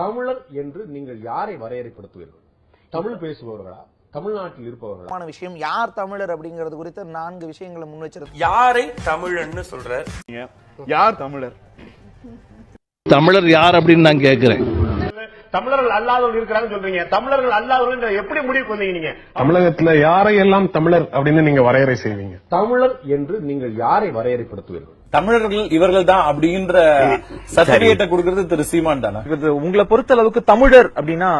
தமிழர் என்று நீங்கள் யாரை வரையறைப்படுத்துவீர்கள்? தமிழ் பேசுபவர்களா? தமிழ்நாட்டில் இருப்பவர்களா? முக்கியமான விஷயம் யார் தமிழர் அப்படிங்கிறது குறித்து நான்கு விஷயங்களை முன் வச்சிருக்கு யாரை தமிழன்னு சொல்ற யார் தமிழர்? தமிழர் யார் அப்படின்னு நான் கேட்கிறேன் தமிழர்கள் அல்லாதவர்கள் இருக்கிறாங்கன்னு சொல்றீங்க. தமிழர்கள் அல்லாதவர்கள் எப்படி முடிவுக்கு வந்தீங்க நீங்க? தமிழகத்துல யாரையெல்லாம் தமிழர் அப்படின்னு நீங்க வரையறை செய்வீங்க? தமிழர் என்று நீங்கள் யாரை வரையறைப்படுத்துவீர்கள்? தமிழர்கள் இவர்கள் தான் அப்படின்ற சர்டிபிகேட்டை கொடுக்கறது திரு சீமான் தானே? உங்களை பொறுத்த அளவுக்கு தமிழர் அப்படின்னா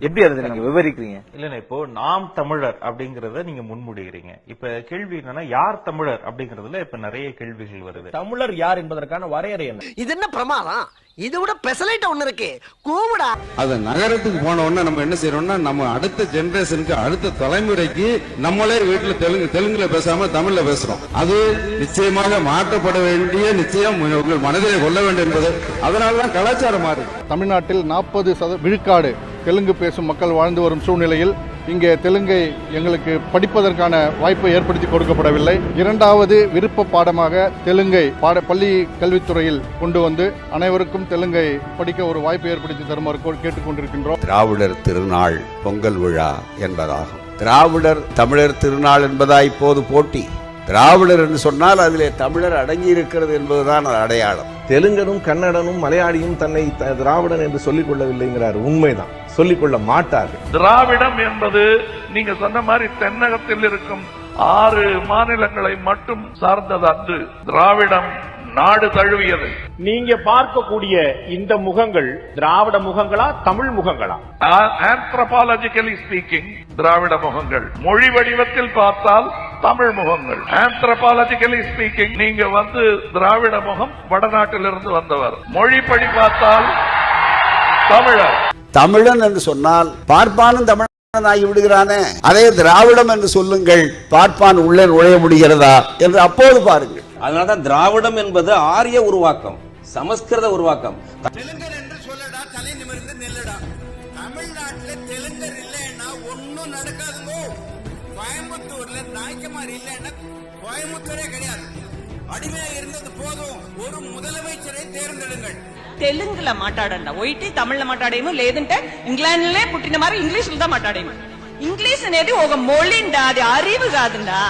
எப்படி அதை நீங்க விவரிக்கிறீங்க? இல்லன்னா இப்போ நாம் தமிழர் அப்படிங்கறத நீங்க முன்முடிகிறீங்க இப்ப கேள்வி என்னன்னா யார் தமிழர் அப்படிங்கறதுல இப்ப நிறைய கேள்விகள் வருது. தமிழர் யார் என்பதற்கான வரையறை என்ன? இது என்ன பிரமாதம்? இது விட பெசலைட் ஒண்ணு இருக்கு. கூவுடா. அது நகரத்துக்கு போன உடனே நம்ம என்ன செய்யறோம்னா நம்ம அடுத்த ஜெனரேஷனுக்கு அடுத்த தலைமுறைக்கு நம்மளே வீட்டுல தெலுங்கு தெலுங்குல பேசாம தமிழ்ல பேசுறோம். அது நிச்சயமாக மாற்றப்பட வேண்டிய நிச்சயம் உங்கள் மனதிலே கொள்ள வேண்டும் என்பது. அதனாலதான் கலாச்சாரம் மாறி. தமிழ்நாட்டில் நாற்பது சத விழுக்காடு தெலுங்கு பேசும் மக்கள் வாழ்ந்து வரும் சூழ்நிலையில் இங்கே தெலுங்கை எங்களுக்கு படிப்பதற்கான வாய்ப்பை ஏற்படுத்தி கொடுக்கப்படவில்லை. இரண்டாவது விருப்ப பாடமாக தெலுங்கை பாட பள்ளி கல்வித்துறையில் கொண்டு வந்து அனைவருக்கும் தெலுங்கை படிக்க ஒரு வாய்ப்பை ஏற்படுத்தி தருமாறு கோ- கேட்டுக்கொண்டிருக்கின்றோம். திராவிடர் திருநாள் பொங்கல் விழா என்பதாகும். திராவிடர் தமிழர் திருநாள் என்பதா இப்போது போட்டி? திராவிடர் என்று சொன்னால் அதிலே தமிழர் அடங்கி இருக்கிறது என்பதுதான் அடையாளம். தெலுங்கனும் கன்னடனும் மலையாளியும் தன்னை த- திராவிடன் என்று சொல்லிக் கொள்ளவில்லைங்கிறார். உண்மைதான். சொல்லிக் கொள்ள மாட்டார்கள். திராவிடம் என்பது நீங்க சொன்ன மாதிரி தென்னகத்தில் இருக்கும் ஆறு மாநிலங்களை மட்டும் சார்ந்தது அன்று. திராவிடம் நாடு தழுவியது. நீங்க பார்க்கக்கூடிய இந்த முகங்கள் திராவிட முகங்களா தமிழ் முகங்களா? ஆந்த்ரபாலஜிக்கலி ஸ்பீக்கிங் திராவிட முகங்கள். மொழி வடிவத்தில் பார்த்தால் தமிழ் முகங்கள். ஆந்த்ரபாலஜிக்கலி ஸ்பீக்கிங் நீங்க வந்து திராவிட முகம் வடநாட்டிலிருந்து வந்தவர். மொழிப்படி பார்த்தால் தமிழர். தமிழன் என்று சொன்னால் பார்ப்பானும் தமிழன் ஆகி விடுகிறானே. அதே திராவிடம் என்று சொல்லுங்கள் பார்ப்பான் உள்ளே நுழைய முடிகிறதா என்று அப்போது பாருங்கள். அதனாலதான் திராவிடம் என்பது ஆரிய உருவாக்கம் சமஸ்கிருத உருவாக்கம். அடிமையா இருந்தது போதும் ஒரு முதலமைச்சரை தேர்ந்தெடுங்கள் தெலுங்குல మాట్లాడండి ఒయిటి తమిళ మాట్లాడేమో లేదంటే ఇంగ్లాండ్లోనే పుట్టిన మరి ఇంగ్లీష్లో దా మాట్లాడేమో ఇంగ్లీష్ అనేది ఒక మొళిండా అది అరివు కాదుండా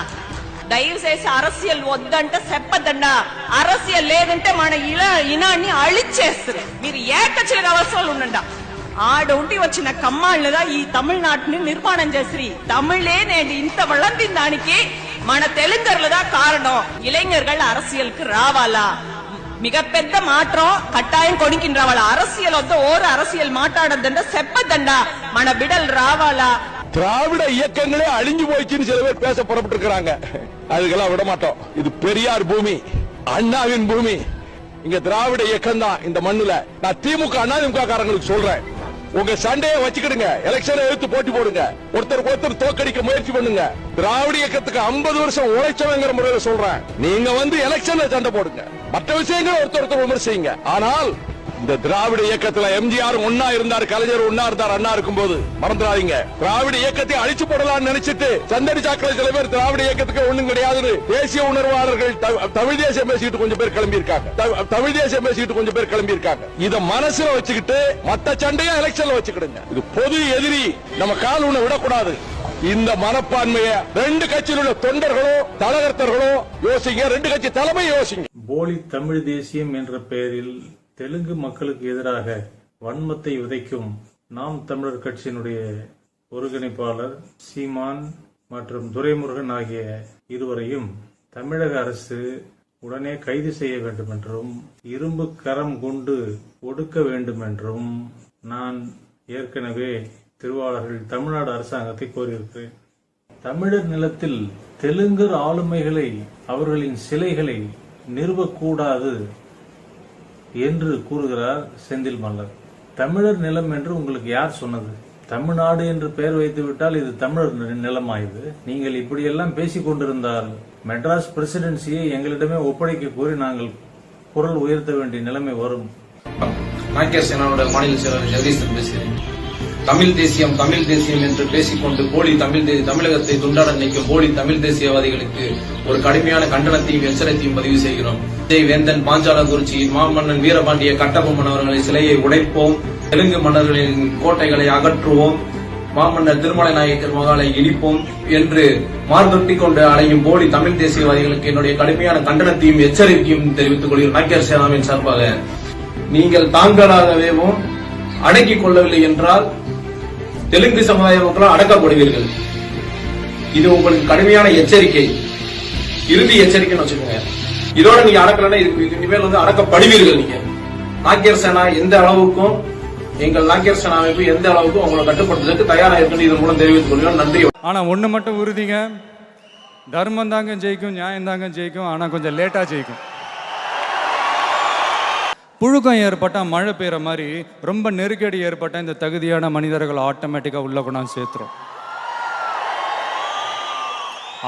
దయచేసి అరస్యలు వద్దంటే చెప్పద్దండా అరస్య లేదంటే మన ఇలా ఇనాన్ని అళిచ్చేస్తారు మీరు ఏకచ్చిన అవసరాలు ఉండండా ఆడుండి వచ్చిన కమ్మాళ్ళుగా ఈ తమిళనాటిని నిర్మాణం చేసి తమిళే నేటి ఇంత వళ్ళందిన దానికి மன தெலுங்கர்ல தான் காரணம். இளைஞர்கள் அரசியலுக்கு ராவாலா மிகப்பெரிய மாற்றம் கட்டாயம் கொடுக்கின்றவள்? அரசியல் வந்து ஒரு அரசியல் மாட்டாடந்த செப்பதண்டா மன விடல் ராவாலா திராவிட இயக்கங்களே அழிஞ்சு போயிச்சுன்னு சில பேர் பேச புறப்பட்டுருக்கிறாங்க. அதுக்கெல்லாம் விட மாட்டோம். இது பெரியார் பூமி அண்ணாவின் பூமி. இங்க திராவிட இயக்கம் தான் இந்த மண்ணுல. நான் திமுக அண்ணா திமுக காரங்களுக்கு சொல்றேன். உங்க சண்டையை வச்சுக்கிடுங்க. எலெக்ஷனை எடுத்து போட்டி போடுங்க. ஒருத்தருக்கு ஒருத்தர் தோக்கடிக்க முயற்சி பண்ணுங்க. திராவிட இயக்கத்துக்கு 50 வருஷம் உழைச்சவங்கிற முறையில சொல்றேன். நீங்க வந்து எலெக்ஷன்ல சண்டை போடுங்க. மற்ற விஷயங்களை ஒருத்தர் ஒருத்தர் விமர்சிங்க. ஆனால் இந்த திராவிட இயக்கத்துல எம்ஜிஆர் ஒன்னா இருந்தார் கலைஞர் ஒன்னா இருந்தார் அண்ணா இருக்கும்போது மறந்துடாதீங்க. திராவிட இயக்கத்தை அழிச்சு போடலாம்னு நினைச்சிட்டு சந்தடி சாக்களை சில பேர் திராவிட இயக்கத்துக்கு ஒண்ணும் கிடையாது தேசிய உணர்வாளர்கள் தமிழ் தேசியம் பேசிட்டு கொஞ்சம் பேர் கிளம்பி இருக்காங்க தமிழ் தேசியம் பேசிட்டு கொஞ்சம் பேர் கிளம்பி இருக்காங்க இத மனசுல வச்சுக்கிட்டு மத்த சண்டையா எலெக்ஷன்ல வச்சுக்கிடுங்க. இது பொது எதிரி நம்ம கால் ஒண்ணு விடக்கூடாது. இந்த மனப்பான்மைய ரெண்டு கட்சியில் உள்ள தொண்டர்களோ தலகர்த்தர்களோ யோசிங்க. ரெண்டு கட்சி தலைமை யோசிங்க. போலி தமிழ் தேசியம் என்ற பெயரில் தெலுங்கு மக்களுக்கு எதிராக வன்மத்தை விதைக்கும் நாம் தமிழர் கட்சியினுடைய ஒருங்கிணைப்பாளர் சீமான் மற்றும் துரைமுருகன் ஆகிய இருவரையும் தமிழக அரசு உடனே கைது செய்ய வேண்டும் என்றும் இரும்பு கரம் கொண்டு ஒடுக்க வேண்டும் என்றும் நான் ஏற்கனவே திருவாளர்கள் தமிழ்நாடு அரசாங்கத்தை கோரியிருக்கிறேன். தமிழர் நிலத்தில் தெலுங்கர் ஆளுமைகளை அவர்களின் சிலைகளை நிறுவக்கூடாது. என்று கூறுகிறார் செந்தில் மல்லர். தமிழர் நிலம் என்று உங்களுக்கு யார் சொன்னது? தமிழ்நாடு என்று பெயர் வைத்து விட்டால் இது தமிழர் நிலமாயுது. நீங்கள் இப்படியெல்லாம் பேசிக் கொண்டிருந்தால் மெட்ராஸ் பிரசிடென்சியை எங்களிடமே ஒப்படைக்க கோரி நாங்கள் குரல் உயர்த்த வேண்டிய நிலைமை வரும். ராகேஷ் என்னோட மாநில செயலாளர் ஜெகதீசன் பேசுகிறேன். தமிழ் தேசியம் தமிழ் தேசியம் என்று பேசிக்கொண்டு போலி தமிழ் தே- தமிழகத்தை துண்டாட நினைக்கும் போலி தமிழ் தேசியவாதிகளுக்கு ஒரு கடுமையான கண்டனத்தையும் எச்சரித்தையும் பதிவு செய்கிறோம். வேந்தன் பாஞ்சாலகுறிச்சி மாமன்னன் வீரபாண்டிய கட்டபொம்மன் அவர்களின் சிலையை உடைப்போம். தெலுங்கு மன்னர்களின் கோட்டைகளை அகற்றுவோம். மாமன்னர் திருமலை நாயக்கர் மகாலை இடிப்போம் என்று மார்பட்டி கொண்டு அலையும் போலி தமிழ் தேசியவாதிகளுக்கு என்னுடைய கடுமையான கண்டனத்தையும் எச்சரிக்கையும் தெரிவித்துக் கொள்கிறேன். நாயக்கர் சேனாவின் சார்பாக. நீங்கள் தாங்களாகவேவும் அடக்கிக் கொள்ளவில்லை என்றால் தெலுங்கு சமுதாய மக்களும் அடக்கப்படுவீர்கள். இது உங்களுக்கு கடுமையான எச்சரிக்கை. இறுதி எச்சரிக்கைன்னு வச்சுக்கோங்க. இதோட நீங்க அடக்கலன்னா இதுக்கு இனிமேல் வந்து அடக்கப்படுவீர்கள் நீங்க. நாக்கியர் சேனா எந்த அளவுக்கும் எங்கள் நாக்கியர் சேனா அமைப்பு எந்த அளவுக்கும் உங்களை கட்டுப்படுத்துறதுக்கு தயாராக இருக்குன்னு இதன் மூலம் தெரிவித்துக் கொள்கிறோம் நன்றி. ஆனா ஒண்ணு மட்டும் உறுதிங்க. தர்மம் தாங்க ஜெயிக்கும் நியாயம் தாங்க ஜெயிக்கும் ஆனா கொஞ்சம் லேட்டா ஜெயிக்கும். புழுக்கம் ஏற்பட்டா மழை பெய்கிற மாதிரி ரொம்ப நெருக்கடி ஏற்பட்டால் இந்த தகுதியான மனிதர்கள் ஆட்டோமேட்டிக்கா உள்ள கொண்டாந்து சேர்த்துரும்.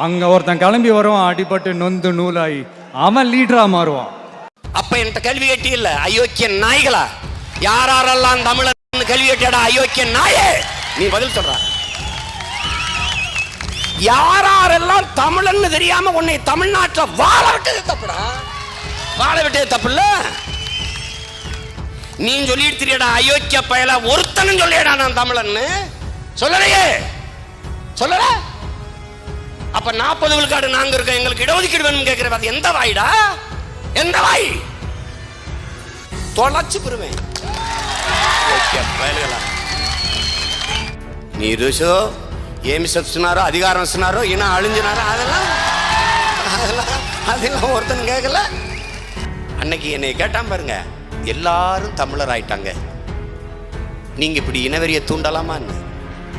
அங்க ஒருத்தன் கிளம்பி வருவான் அடிபட்டு நொந்து நூலாகி அவன் லீடரா மாறுவான். அப்ப என்கிட்ட கல்வி கட்டி இல்ல அயோக்கிய நாய்களா? யாரெல்லாம் தமிழர் கல்வி கட்டியடா அயோக்கிய நாயே? நீ பதில் சொல்ற. யாரெல்லாம் தமிழன்னு தெரியாம உன்னை தமிழ்நாட்டுல வாழ விட்டது தப்புடா? வாழ விட்டது தப்பு இல்ல? நீ சொல்லிடுத்திரியடா அயோக்கிய பயல ஒருத்தனும் சொல்லியடா நான் தமிழன்னு. சொல்லலையே? சொல்லல? அப்ப நாற்பது விழுக்காடு நாங்க இருக்கோம் எங்களுக்கு இடஒதுக்கீடு வேணும் கேட்கிற அது எந்த வாயிடா? எந்த வாய்? தொலைச்சு பெறுவேன் మీరు ఏమి చెప్తున్నారో அதிகாரம் சொன்னாரோ ఈయన అழிஞ்சினாரோ அதெல்லாம் அதெல்லாம் அதெல்லாம் ஒருத்தன் கேட்கல. அன்னைக்கு என்னை கேட்டான் பாருங்க. எல்லாரும் தமிழர் ஆயிட்டாங்க நீங்கள் இப்படி இனவெறியை தூண்டலாமான்னு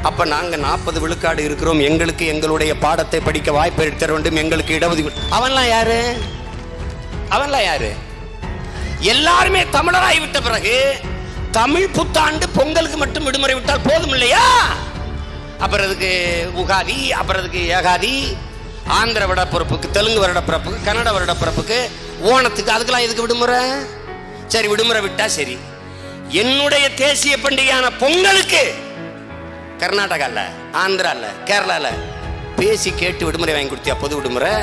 அப்போ நாங்கள் நாற்பது விழுக்காடு இருக்கிறோம். எங்களுக்கு எங்களுடைய பாடத்தை படிக்க வாய்ப்பு எடுத்த வேண்டும். எங்களுக்கு இடஒதுக்கீடு அவன்லாம் யாரு? அவன்லாம் யாரு? எல்லாருமே தமிழராய் விட்ட பிறகு தமிழ் புத்தாண்டு பொங்கலுக்கு மட்டும் விடுமுறை விட்டால் போதும் இல்லையா? அப்புறம் அதுக்கு உகாதி அப்புறம் அதுக்கு ஏகாதி ஆந்திர வருடப்பிறப்புக்கு தெலுங்கு வருடப்பிறப்புக்கு கன்னட வருடப்பிறப்புக்கு ஓணத்துக்கு அதுக்கெல்லாம் எதுக்கு விடுமுறை? சரி விடுமுறை விட்டா சரி. என்னுடைய தேசிய பண்டிகையான பொங்கலுக்கு கர்நாடகால ஆந்திரால கேரளால பேசி கேட்டு விடுமுறை வாங்கி கொடுத்தியா பொது விடுமுறை?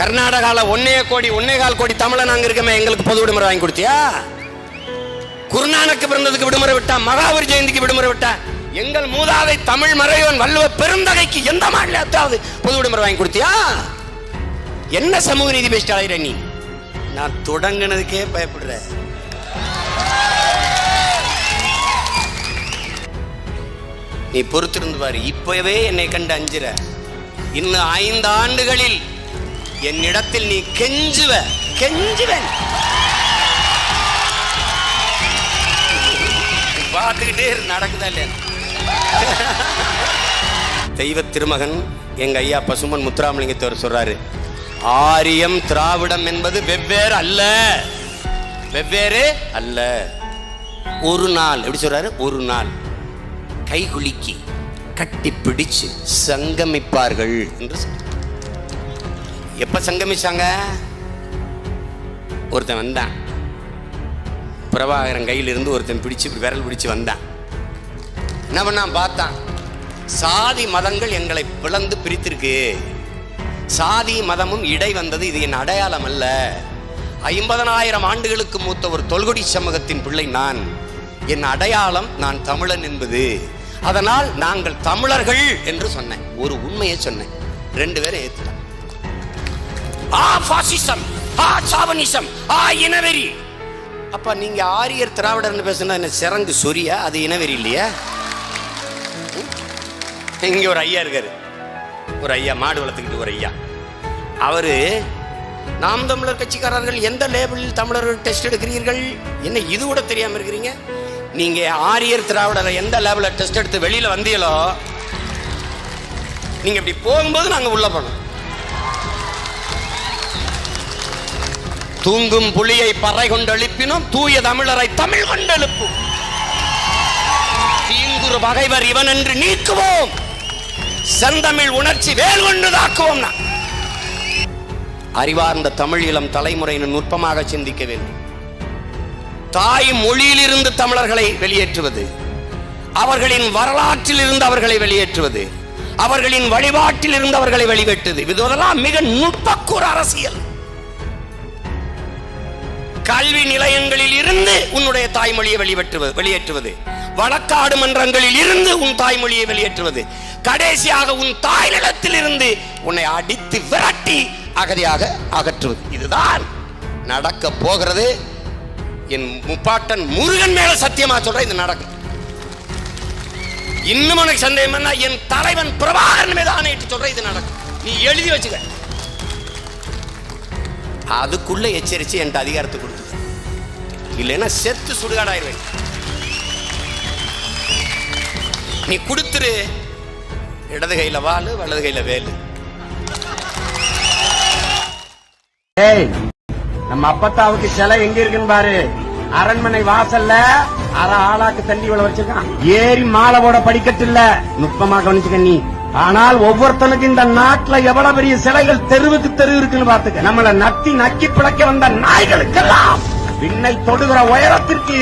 கர்நாடகால ஒன்னே கோடி ஒன்னே கால் கோடி தமிழை நாங்கள் இருக்கமே எங்களுக்கு பொது விடுமுறை வாங்கி கொடுத்தியா? குருநானக்கு பிறந்ததுக்கு விடுமுறை விட்டா மகாவீர் ஜெயந்திக்கு விடுமுறை விட்டா எங்கள் மூதாதை தமிழ் மறைவன் வள்ளுவ பெருந்தகைக்கு எந்த மாநிலத்தாவது பொது விடுமுறை வாங்கி கொடுத்தியா? என்ன சமூக நீதி பேசிட்டு நீ? நான் தொடங்கினதுக்கே பயப்படுறேன். நீ பொறுத்திருந்து பாரு இப்பவே என்னை கண்டு அஞ்சுற. இன்னும் ஐந்து ஆண்டுகளில் என்னிடத்தில் நீ கெஞ்சுவ கெஞ்சுவன். பார்த்துக்கிட்டே நடக்குதா இல்லையா? தெய்வ திருமகன் எங்க ஐயா பசுமன் முத்துராமலிங்கத்தவர் சொல்றாரு ஆரியம் திராவிடம் என்பது வெவ்வேறு அல்ல. வெவ்வேறு அல்ல. ஒரு நாள் எப்படி சொல்றாரு? ஒரு நாள். கை குலுக்கி கட்டி பிடிச்சு சங்கமிப்பார்கள் என்று எப்ப சங்கமிச்சாங்க? ஒருத்தன் வந்தான். பிரபாகரன் கையிலிருந்து ஒருத்தன் பிடிச்சு விரல் பிடிச்சு வந்தான். என்ன பண்ணான்? பார்த்தான். சாதி மதங்கள் எங்களை பிளந்து பிரித்திருக்கு. சாதி மதமும் இடை வந்தது. இது என் அடையாளம் அல்ல. ஐம்பதனாயிரம் ஆண்டுகளுக்கு மூத்த ஒரு தொல்குடி சமூகத்தின் பிள்ளை நான். என் அடையாளம் நான் தமிழன் என்பது. அதனால் நாங்கள் தமிழர்கள் என்று சொன்னேன். ஒரு உண்மையை சொன்னேன். ரெண்டு பேரும் ஏத்துட்டான். ஆ பாசிசம் ஆ சாவனிசம் ஆ இனவெறி. அப்ப நீங்க ஆரியர் திராவிடர்னு பேசுனா என்ன சிறங்கு சொரியா? அது இனவெறி இல்லையா? இங்க ஒரு ஐயா இருக்காரு. ஒரு ஐயா மாடு வளர்த்துக்கிட்டு ஒரு ஐயா. அவர் நாம் தமிழர் கட்சிக்காரர்கள் எந்த லேபிளில் தமிழர் டெஸ்ட் எடுக்கிறீர்கள்? என்ன இது கூட தெரியாமல் இருக்கிறீங்க? நீங்கள் ஆரியர் திராவிடரை எந்த லேபிளில் டெஸ்ட் எடுத்து வெளியில் வந்தீங்களோ நீங்கள் இப்படி போகும்போது நாங்கள் உள்ளே போனோம். தூங்கும் புலியை பறை கொண்டு எழுப்பினோம் தூய தமிழரை தமிழ் கொண்டு எழுப்பும். தீங்குறு பகைவர் இவன் என்று நீக்குவோம். செந்தமிழ் உணர்ச்சி வேல் கொண்டு தாக்குவோம் அறிவார்ந்த தமிழ் இளம் தலைமுறையினர் நுட்பமாக சிந்திக்க வேண்டும் தாய் மொழியிலிருந்து தமிழர்களை வெளியேற்றுவது அவர்களின் வரலாற்றில் இருந்து அவர்களை வெளியேற்றுவது அவர்களின் வழிபாட்டில் இருந்து அவர்களை வெளிவெட்டுது. இதெல்லாம் மிக நுட்பக்கூற அரசியல். கல்வி நிலையங்களில் இருந்து உன்னுடைய தாய்மொழியை வெளியேற்றுவது வெளியேற்றுவது. வழக்காடு மன்றங்களில் இருந்து உன் தாய்மொழியை வெளியேற்றுவது. கடைசியாக உன் தாய் நிலத்தில் இருந்து உன்னை அடித்து விரட்டி அகதியாக அகற்றுவது. இதுதான் நடக்க போகிறது. என் முப்பாட்டன் முருகன் மேல சத்தியமா சொல்றேன் இது நடக்கும். இன்னும் உனக்கு சந்தேகம் என்ன என் தலைவன் பிரபாகரன் மீது ஆணையிட்டு சொல்றேன் இது நடக்கும். நீ எழுதி வச்சுக்க. அதுக்குள்ள எச்சரிச்சு என்கிட்ட அதிகாரத்தை கொடுத்து இல்லைன்னா செத்து சுடுகாடாயிருவேன் நீ கொடுத்துரு. இடது கையில வாளு வலது கையில வேலு. ஏய் நம்ம அப்பத்தாவுக்கு சிலை எங்க இருக்குன்னு பாரு. அரண்மனை வாசல்ல அரை ஆளாக்கு தண்ணி இவ்வளவு வச்சிருக்கான். ஏறி மாலை போட படிக்கட்டு இல்ல. நுட்பமா கவனிச்சுக்க நீ. ஆனால் ஒவ்வொருத்தனுக்கு இந்த நாட்டுல எவ்வளவு பெரிய சிலைகள் தெருவுக்கு தெரு இருக்குன்னு பாத்துக்க நம்மள நத்தி நக்கி பிழைக்க வந்த நாய்களுக்கெல்லாம் விண்ணை தொடுகிற உயரத்திற்கு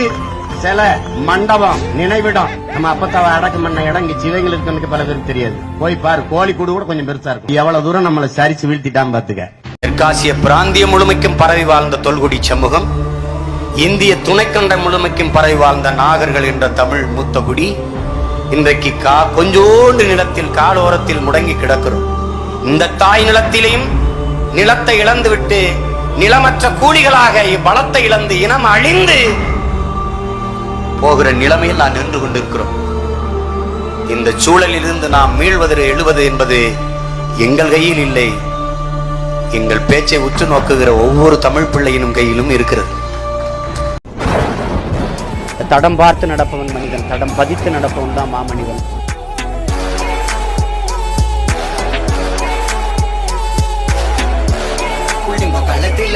சில மண்டபம் நினைவிடம். நம்ம அப்பத்தாவை அடக்கம் பண்ண இடம் இங்க சிவைகள் எனக்கு பல பேருக்கு தெரியாது. போய் பாரு கோழி கூடு கூட கொஞ்சம் பெருசா இருக்கும். எவ்வளவு தூரம் நம்மளை சரிச்சு வீழ்த்திட்டான் பாத்துக்க தெற்காசிய பிராந்தியம் முழுமைக்கும் பரவி வாழ்ந்த தொல்குடி சமூகம் இந்திய துணைக்கண்டம் முழுமைக்கும் பரவி வாழ்ந்த நாகர்கள் என்ற தமிழ் மூத்த குடி இன்றைக்கு கா கொஞ்சோண்டு நிலத்தில் காலோரத்தில் முடங்கி கிடக்கிறோம். இந்த தாய் நிலத்திலையும் நிலத்தை இழந்துவிட்டு நிலமற்ற கூலிகளாக பலத்தை இழந்து இனம் அழிந்து போகிற நிலைமையில் நான் நின்று கொண்டிருக்கிறோம். இந்த சூழலில் இருந்து நாம் மீள்வது எழுவது என்பது எங்கள் கையில் இல்லை. எங்கள் பேச்சை உற்று நோக்குகிற ஒவ்வொரு தமிழ் பிள்ளையினும் கையிலும் இருக்கிறது. தடம் பார்த்து நடப்பவன் மனிதன் தடம் பதித்து நடப்பவன் தான் மாமனிதன். கள்ளத்தில்